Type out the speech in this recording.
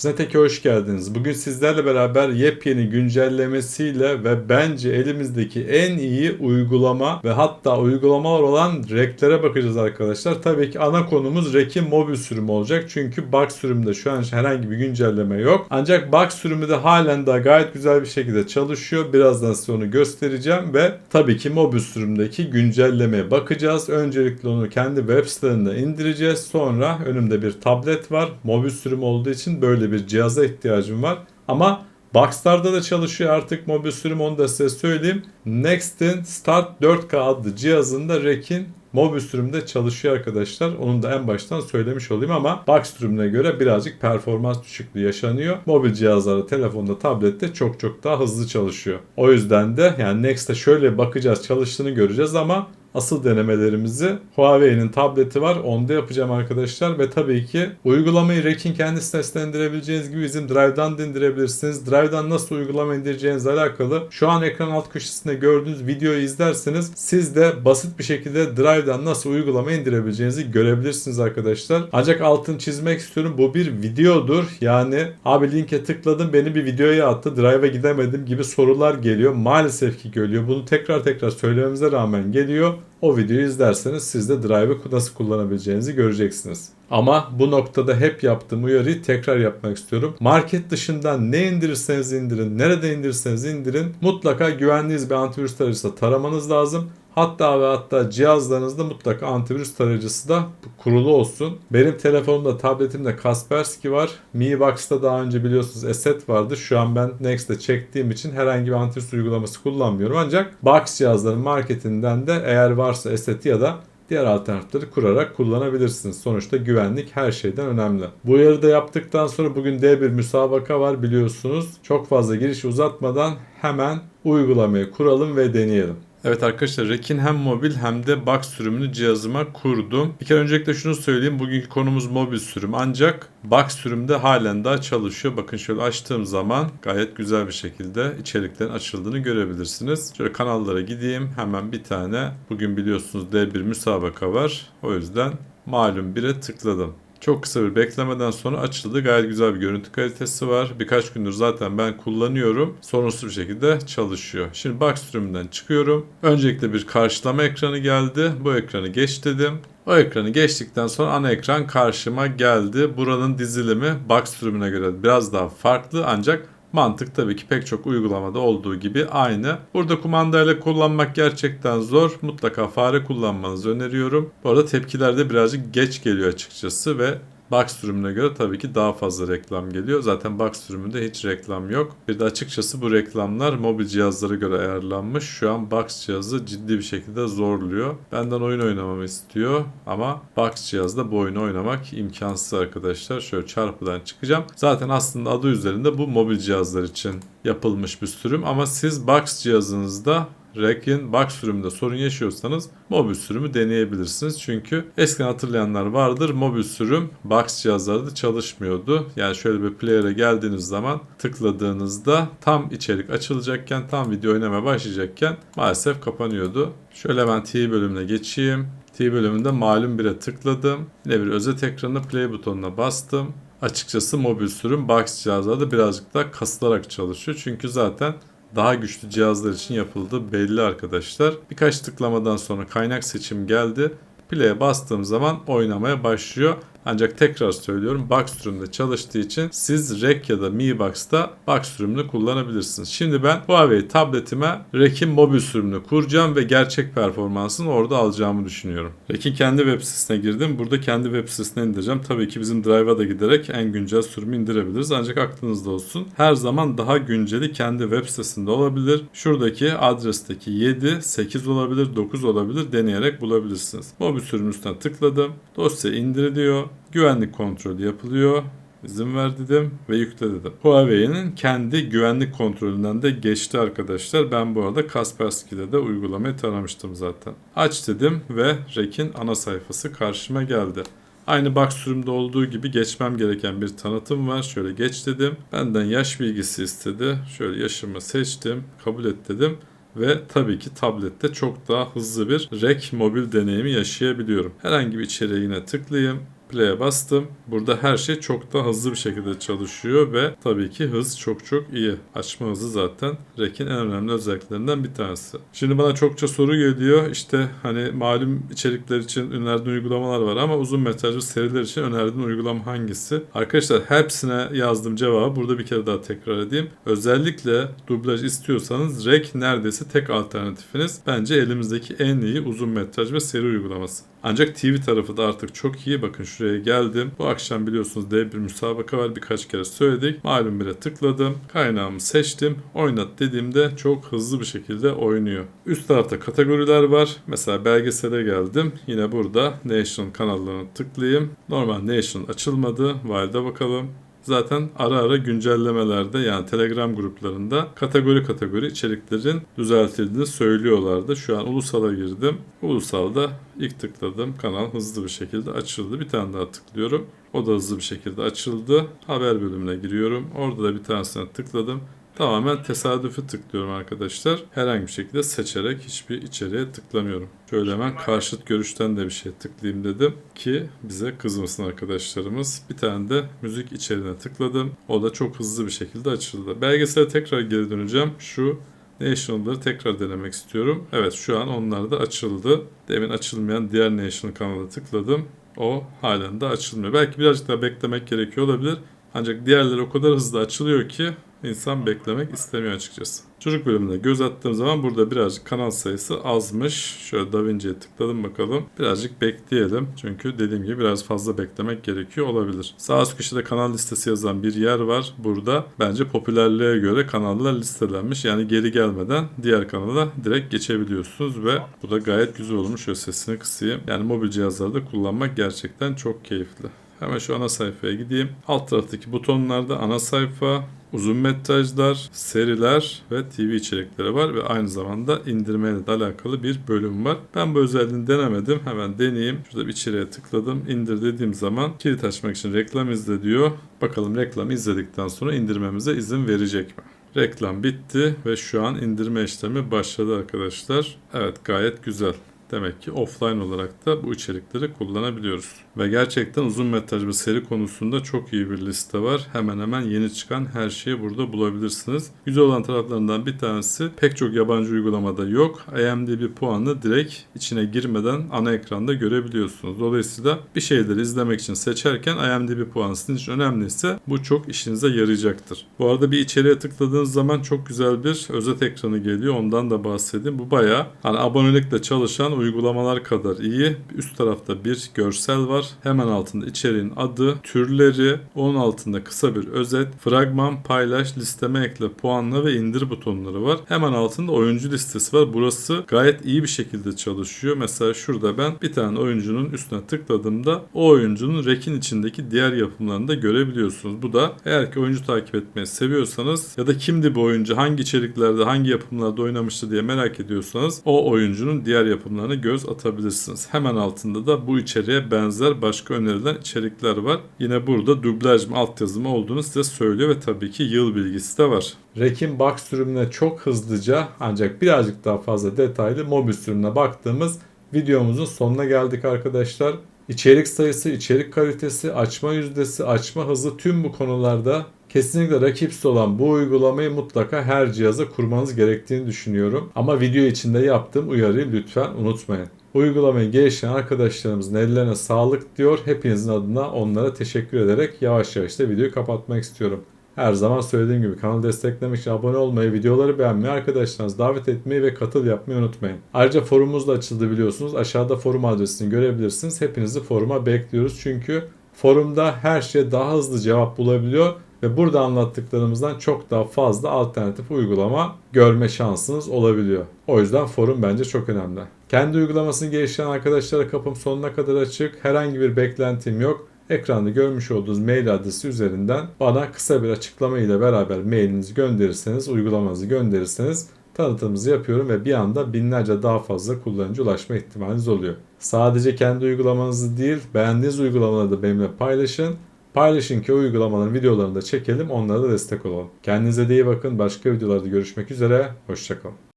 Zentek'e hoş geldiniz. Bugün sizlerle beraber yepyeni güncellemesiyle ve bence elimizdeki en iyi uygulama ve hatta uygulamalar olan reklere bakacağız arkadaşlar. Tabii ki ana konumuz Rek'in mobil sürümü olacak. Çünkü bug sürümünde şu an herhangi bir güncelleme yok. Ancak bug sürümü de halen daha gayet güzel bir şekilde çalışıyor. Birazdan size onu göstereceğim ve tabii ki mobil sürümdeki güncellemeye bakacağız. Öncelikle onu kendi web sitelerinde indireceğiz. Sonra önümde bir tablet var. Mobil sürüm olduğu için böyle bir cihaza ihtiyacım var. Ama Boxstar'da da çalışıyor artık mobil sürüm onu da size söyleyeyim. Next'in Start 4K adlı cihazında Rek'in mobil sürümde çalışıyor arkadaşlar. Onu da en baştan söylemiş olayım ama box sürümüne göre birazcık performans düşüklüğü yaşanıyor. Mobil cihazlarda, telefonda, tablette çok çok daha hızlı çalışıyor. O yüzden de yani Next'e şöyle bakacağız, çalıştığını göreceğiz ama asıl denemelerimizi Huawei'nin tableti var. Onda yapacağım arkadaşlar ve tabii ki uygulamayı Rek'in kendi sitesinden indirebileceğiniz gibi bizim Drive'dan da indirebilirsiniz. Drive'dan nasıl uygulama indireceğinizle alakalı şu an ekran alt köşesinde gördüğünüz videoyu izlerseniz siz de basit bir şekilde Drive'dan nasıl uygulama indirebileceğinizi görebilirsiniz arkadaşlar. Ancak altını çizmek istiyorum. Bu bir videodur. Yani abi linke tıkladım beni bir videoya attı. Drive'a gidemedim gibi sorular geliyor. Maalesef ki geliyor. Bunu tekrar tekrar söylememize rağmen geliyor. O videoyu izlerseniz siz de Drive'ı nasıl kullanabileceğinizi göreceksiniz. Ama bu noktada hep yaptığım uyarıyı tekrar yapmak istiyorum. Market dışından ne indirirseniz indirin, nerede indirirseniz indirin mutlaka güvenliğiniz bir antivirüs tarayıcısı taramanız lazım. Hatta ve hatta cihazlarınızda mutlaka antivirüs tarayıcısı da kurulu olsun. Benim telefonumda, tabletimde Kaspersky var. Mi Box'ta daha önce biliyorsunuz Asset vardı. Şu an ben Next'te çektiğim için herhangi bir antivirüs uygulaması kullanmıyorum. Ancak Box cihazların marketinden de eğer varsa Asset ya da diğer alternatifleri kurarak kullanabilirsiniz. Sonuçta güvenlik her şeyden önemli. Bu uyarı da yaptıktan sonra bugün D1 müsabaka var biliyorsunuz. Çok fazla giriş uzatmadan hemen uygulamayı kuralım ve deneyelim. Evet arkadaşlar Rek'in hem mobil hem de box sürümünü cihazıma kurdum. Bir kere öncelikle şunu söyleyeyim. Bugünkü konumuz mobil sürüm. Ancak box sürümde halen daha çalışıyor. Bakın şöyle açtığım zaman gayet güzel bir şekilde içeriklerin açıldığını görebilirsiniz. Şöyle kanallara gideyim. Hemen bir tane bugün biliyorsunuz D1 müsabaka var. O yüzden malum bire tıkladım. Çok kısa bir beklemeden sonra açıldı. Gayet güzel bir görüntü kalitesi var. Birkaç gündür zaten ben kullanıyorum. Sorunsuz bir şekilde çalışıyor. Şimdi box sürümünden çıkıyorum. Öncelikle bir karşılama ekranı geldi. Bu ekranı geç dedim. O ekranı geçtikten sonra ana ekran karşıma geldi. Buranın dizilimi box sürümüne göre biraz daha farklı ancak Mantık tabii ki pek çok uygulamada olduğu gibi aynı. Burada kumandayla kullanmak gerçekten zor. Mutlaka fare kullanmanızı öneriyorum. Bu arada tepkiler de birazcık geç geliyor açıkçası ve Box sürümüne göre tabii ki daha fazla reklam geliyor. Zaten Box sürümünde hiç reklam yok. Bir de açıkçası bu reklamlar mobil cihazlara göre ayarlanmış. Şu an Box cihazı ciddi bir şekilde zorluyor. Benden oyun oynamamı istiyor ama Box cihazda bu oyunu oynamak imkansız arkadaşlar. Şöyle çarpıdan çıkacağım. Zaten aslında adı üzerinde bu mobil cihazlar için yapılmış bir sürüm ama siz Box cihazınızda Rek'in box sürümünde sorun yaşıyorsanız mobil sürümü deneyebilirsiniz. Çünkü eskiden hatırlayanlar vardır. Mobil sürüm box cihazlarda çalışmıyordu. Yani şöyle bir player'e geldiğiniz zaman tıkladığınızda tam içerik açılacakken, tam video oynamaya başlayacakken maalesef kapanıyordu. Şöyle ben TV bölümüne geçeyim. TV bölümünde malum bire tıkladım. Yine bir özet ekranı play butonuna bastım. Açıkçası mobil sürüm box cihazlarda birazcık daha kasılarak çalışıyor. Çünkü zaten daha güçlü cihazlar için yapıldığı belli arkadaşlar. Birkaç tıklamadan sonra kaynak seçim geldi. Play'e bastığım zaman oynamaya başlıyor. Ancak tekrar söylüyorum box sürümünde çalıştığı için siz REC ya da Mi Box'ta box sürümünü kullanabilirsiniz. Şimdi ben Huawei tabletime REC'in mobil sürümünü kuracağım ve gerçek performansını orada alacağımı düşünüyorum. REC'in kendi web sitesine girdim. Burada kendi web sitesine indireceğim. Tabii ki bizim Drive'a da giderek en güncel sürümü indirebiliriz. Ancak aklınızda olsun. Her zaman daha günceli kendi web sitesinde olabilir. Şuradaki adresteki 7, 8 olabilir, 9 olabilir deneyerek bulabilirsiniz. Mobil sürüm üstüne tıkladım. Dosya indiriliyor. Güvenlik kontrolü yapılıyor. İzin ver dedim ve yükle dedim. Huawei'nin kendi güvenlik kontrolünden de geçti arkadaşlar. Ben bu arada Kaspersky'de de uygulamayı taramıştım zaten. Aç dedim ve REC'in ana sayfası karşıma geldi. Aynı box sürümde olduğu gibi geçmem gereken bir tanıtım var. Şöyle geç dedim. Benden yaş bilgisi istedi. Şöyle yaşımı seçtim. Kabul et dedim ve tabii ki tablette çok daha hızlı bir REC mobil deneyimi yaşayabiliyorum. Herhangi bir içeriğe tıklayayım. Play'e bastım. Burada her şey çok daha hızlı bir şekilde çalışıyor ve tabii ki hız çok çok iyi. Açma hızı zaten REC'in en önemli özelliklerinden bir tanesi. Şimdi bana çokça soru geliyor. İşte hani malum içerikler için önerdiğin uygulamalar var ama uzun metrajlı seriler için önerdiğin uygulama hangisi? Arkadaşlar hepsine yazdım cevabı. Burada bir kere daha tekrar edeyim. Özellikle dublaj istiyorsanız REC neredeyse tek alternatifiniz. Bence elimizdeki en iyi uzun metraj ve seri uygulaması. Ancak TV tarafı da artık çok iyi. Bakın şuraya geldim. Bu akşam biliyorsunuz dev bir müsabaka var. Birkaç kere söyledik. Malum bire tıkladım. Kaynağımı seçtim. Oynat dediğimde çok hızlı bir şekilde oynuyor. Üst tarafta kategoriler var. Mesela belgesele geldim. Yine burada Nation kanallarına tıklayayım. Normal Nation açılmadı. Wild'a bakalım. Zaten ara ara güncellemelerde yani Telegram gruplarında kategori kategori içeriklerin düzeltildiğini söylüyorlardı. Şu an Ulusal'a girdim. Ulusal'da ilk tıkladım. Kanal hızlı bir şekilde açıldı. Bir tane daha tıklıyorum. O da hızlı bir şekilde açıldı. Haber bölümüne giriyorum. Orada da bir tanesine tıkladım. Tamamen tesadüfi tıklıyorum arkadaşlar. Herhangi bir şekilde seçerek hiçbir içeriğe tıklamıyorum. Şöyle hemen karşıt görüşten de bir şey tıklayayım dedim ki bize kızmasın arkadaşlarımız. Bir tane de müzik içeriğine tıkladım. O da çok hızlı bir şekilde açıldı. Belgesele tekrar geri döneceğim. Şu National'ları tekrar denemek istiyorum. Evet şu an onlar da açıldı. Demin açılmayan diğer National kanala tıkladım. O halen de açılmıyor. Belki birazcık daha beklemek gerekiyor olabilir. Ancak diğerleri o kadar hızlı açılıyor ki insan beklemek istemiyor açıkçası. Çocuk bölümüne göz attığım zaman burada birazcık kanal sayısı azmış. Şöyle DaVinci'ye tıkladım bakalım. Birazcık bekleyelim. Çünkü dediğim gibi biraz fazla beklemek gerekiyor olabilir. Sağ üst köşede kanal listesi yazan bir yer var. Burada bence popülerliğe göre kanallar listelenmiş. Yani geri gelmeden diğer kanala direkt geçebiliyorsunuz ve bu da gayet güzel olmuş. Şöyle sesini kısayım. Yani mobil cihazlarda kullanmak gerçekten çok keyifli. Hemen şu ana sayfaya gideyim. Alt taraftaki butonlarda ana sayfa, uzun metrajlar, seriler ve TV içerikleri var ve aynı zamanda indirmeyle de alakalı bir bölüm var. Ben bu özelliğini denemedim. Hemen deneyeyim. Şurada bir içeriğe tıkladım. İndir dediğim zaman kilit açmak için reklam izle diyor. Bakalım reklamı izledikten sonra indirmemize izin verecek mi? Reklam bitti ve şu an indirme işlemi başladı arkadaşlar. Evet gayet güzel. Demek ki offline olarak da bu içerikleri kullanabiliyoruz. Ve gerçekten uzun metraj ve seri konusunda çok iyi bir liste var. Hemen hemen yeni çıkan her şeyi burada bulabilirsiniz. Güzel olan taraflarından bir tanesi pek çok yabancı uygulamada yok. IMDb puanını direkt içine girmeden ana ekranda görebiliyorsunuz. Dolayısıyla bir şeyleri izlemek için seçerken IMDb puanı sizin için önemliyse bu çok işinize yarayacaktır. Bu arada bir içeriğe tıkladığınız zaman çok güzel bir özet ekranı geliyor. Ondan da bahsedeyim. Bu bayağı hani abonelikle çalışan uygulamalar kadar iyi. Üst tarafta bir görsel var. Hemen altında içeriğin adı, türleri, onun altında kısa bir özet, fragman, paylaş, listeme ekle, puanla ve indir butonları var. Hemen altında oyuncu listesi var. Burası gayet iyi bir şekilde çalışıyor. Mesela şurada ben bir tane oyuncunun üstüne tıkladığımda o oyuncunun rekin içindeki diğer yapımlarını da görebiliyorsunuz. Bu da eğer ki oyuncu takip etmeyi seviyorsanız ya da kimdi bu oyuncu, hangi içeriklerde, hangi yapımlarda oynamıştı diye merak ediyorsanız o oyuncunun diğer yapımlarına göz atabilirsiniz. Hemen altında da bu içeriğe benzer başka önerilen içerikler var. Yine burada dublaj mı altyazı mı olduğunu size söylüyor ve tabii ki yıl bilgisi de var. Rek'in box sürümüne çok hızlıca ancak birazcık daha fazla detaylı mobil sürümüne baktığımız videomuzun sonuna geldik arkadaşlar. İçerik sayısı, içerik kalitesi, açma yüzdesi, açma hızı tüm bu konularda Kesinlikle rakipsiz olan bu uygulamayı mutlaka her cihaza kurmanız gerektiğini düşünüyorum. Ama video içinde yaptığım uyarıyı lütfen unutmayın. Uygulamayı geliştiren arkadaşlarımızın ellerine sağlık diyor. Hepinizin adına onlara teşekkür ederek yavaş yavaş da videoyu kapatmak istiyorum. Her zaman söylediğim gibi kanalı desteklemek için abone olmayı, videoları beğenmeyi, arkadaşlarınızı davet etmeyi ve katıl yapmayı unutmayın. Ayrıca forumumuz da açıldı biliyorsunuz. Aşağıda forum adresini görebilirsiniz. Hepinizi foruma bekliyoruz. Çünkü forumda her şeye daha hızlı cevap bulabiliyor ve burada anlattıklarımızdan çok daha fazla alternatif uygulama görme şansınız olabiliyor. O yüzden forum bence çok önemli. Kendi uygulamasını geliştiren arkadaşlara kapım sonuna kadar açık. Herhangi bir beklentim yok. Ekranda görmüş olduğunuz mail adresi üzerinden bana kısa bir açıklama ile beraber mailinizi gönderirseniz, uygulamanızı gönderirseniz tanıtımımızı yapıyorum ve bir anda binlerce daha fazla kullanıcı ulaşma ihtimaliniz oluyor. Sadece kendi uygulamanızı değil, beğendiğiniz uygulamaları da benimle paylaşın. Paylaşın ki uygulamaların videolarını da çekelim, onlara da destek olalım. Kendinize de iyi bakın. Başka videolarda görüşmek üzere. Hoşçakalın.